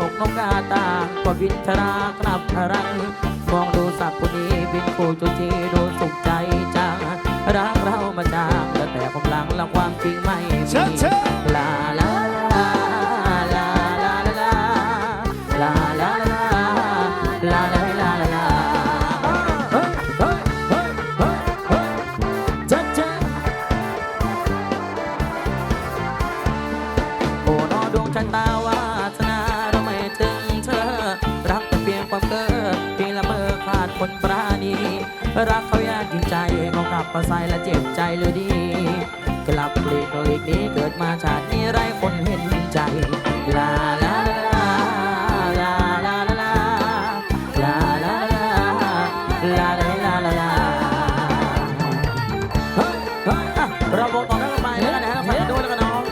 น้าต่างก็บินชรากลับพรัง มองดูสักคนนี้บินโคจูจีดูสุขใจจัง รักเรามาจางแต่แต่ความหลังและความจริงไม่มีเชิญเชิญลาลาลาลาลาลาลาลาลาลาลาลาลาลาเฮ้ยเฮ้ยเฮ้ยเฮ้ยเฮ้ยเจ๊เจ๊โอ้นอดวงชะตาวาสนา คนปราณี รักเขายากจริงใจเขากลับมาใส่และเจ็บใจเลยดี กลับหลีกหลีกนี้เกิดมาชาตินี้ไรคนเห็นใจ ลาลาลาลาลาลาลาลาลาลาลาลาลาลาเฮ้ยเฮ้ยอะเราบอกต่อแล้วกันไปแล้วกันนะฝากกันด้วยแล้วกันน้อง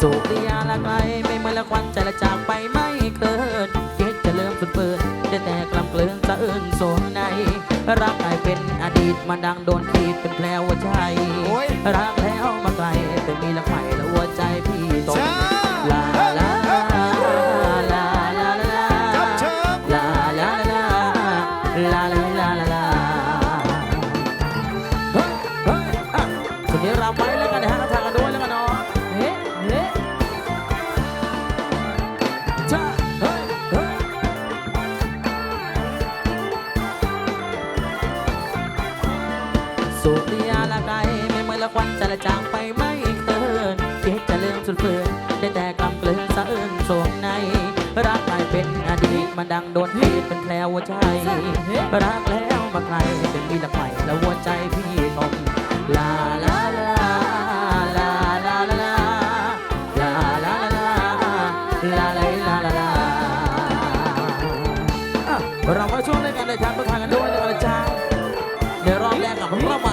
สุริยาละไกลไม่เหมื่อนละควันใจละจากไปไม่เคิน สุดเปิดได้แต่กลำเกลื่อนสะอื้นโซในรักกลายเป็นอดีตมันดังโดนขีดเป็นแผลหัวใจโอ้ยรักแล้วมาไกลแต่มีละไข่และหัว สุริยาละไกไม่เมื่อละควันจะละจางไปไม่เคินคิดจะลืมสุดฝืนได้แต่กำกลืนสะอื้นสวงใน รักกลายเป็นอดีตมันดังโดนขีดเป็นแผลหัวใจ รักแล้วมาไกลเป็นมีละไข่แล้วหัวใจพี่ตกลาลาลาลาลาลาลาลาลาลาลาลาลาลาลาลาเรามาช่วงเล่นกันในทางประทานกันด้วยนะครับอาจารย์เดี๋ยวรอบแรกกับรอบหวา